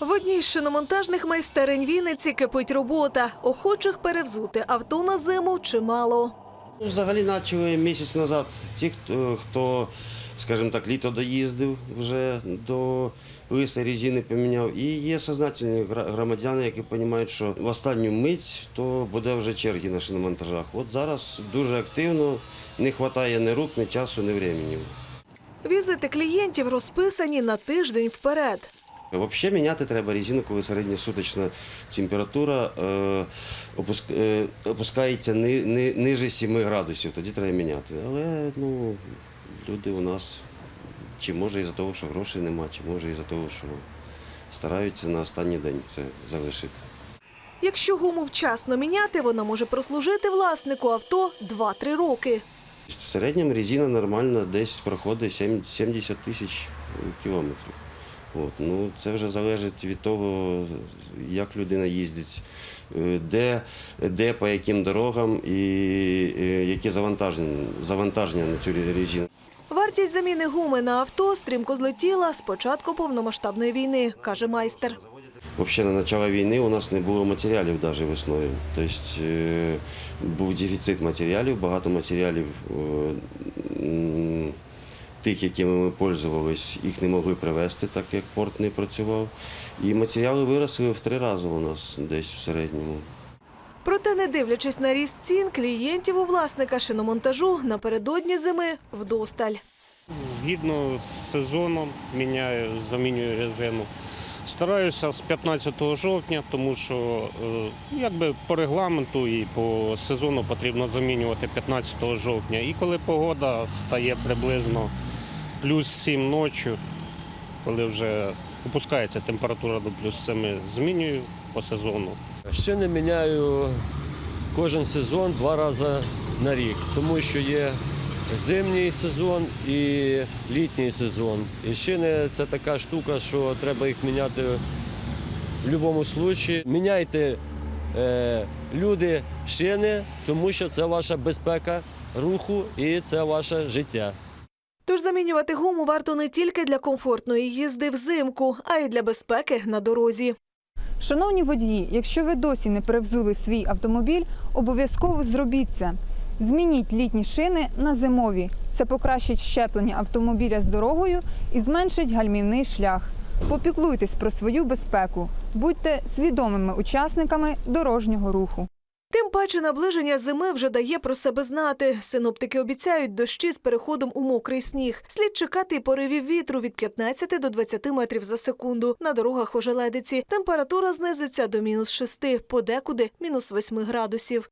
В одній з шиномонтажних майстерень Вінниці кипить робота. Охочих перевзути авто на зиму чимало. Ну, Взагалі почали місяць назад ті, хто, хто, скажімо так, літо доїздив вже до лиса резини поміняв. І є сознательні громадяни, які розуміють, що в останню мить то буде вже черги на шиномонтажах. От зараз дуже активно, не вистачає ні рук, ні часу, ні времени. Візити клієнтів розписані на тиждень вперед. Взагалі міняти треба резину, коли середньосуточна температура опуск, е, опускається ни, ни, ниже 7 градусів, тоді треба міняти. Але ну, люди у нас чи може із-за того, що грошей нема, чи може із-за того, що стараються на останній день це залишити. Якщо гуму вчасно міняти, вона може прослужити власнику авто 2-3 роки. В середньому резина нормально десь проходить 70 тисяч кілометрів. От. Ну, це вже залежить від того, як людина їздить, е, де, де по яким дорогам і е, які завантаження, завантаження на цю резину. Вартість заміни гуми на авто стрімко злетіла з початку повномасштабної війни, каже майстер. Взагалі, на початку війни у нас не було матеріалів навіть весною. Тобто е, був дефіцит матеріалів, багато матеріалів тих, якими ми пользувались, їх не могли привезти, так як порт не працював. І матеріали виросли в три рази у нас десь в середньому. Проте, не дивлячись на ріст цін, клієнтів у власника шиномонтажу напередодні зими вдосталь. Згідно з сезоном міняю, замінюю резину. Стараюся з 15 жовтня, тому що е, якби по регламенту і по сезону потрібно замінювати 15 жовтня. І коли погода стає приблизно плюс 7 ночі, коли вже опускається температура до плюс 7, змінюю по сезону. Ще не міняю кожен сезон два рази на рік, тому що є зимній сезон і літній сезон. І шини це така штука, що треба їх міняти в будь-якому випадку. Міняйте е, люди шини, тому що це ваша безпека руху і це ваше життя. Тож замінювати гуму варто не тільки для комфортної їзди взимку, а й для безпеки на дорозі. Шановні водії, якщо ви досі не перевзули свій автомобіль, обов'язково зробіть це. Змініть літні шини на зимові. Це покращить щеплення автомобіля з дорогою і зменшить гальмівний шлях. Попіклуйтесь про свою безпеку, будьте свідомими учасниками дорожнього руху. Тим паче наближення зими вже дає про себе знати. Синоптики обіцяють дощі з переходом у мокрий сніг. Слід чекати поривів вітру від 15 до 20 метрів за секунду. На дорогах ожеледиці температура знизиться до мінус 6, подекуди мінус 8 градусів.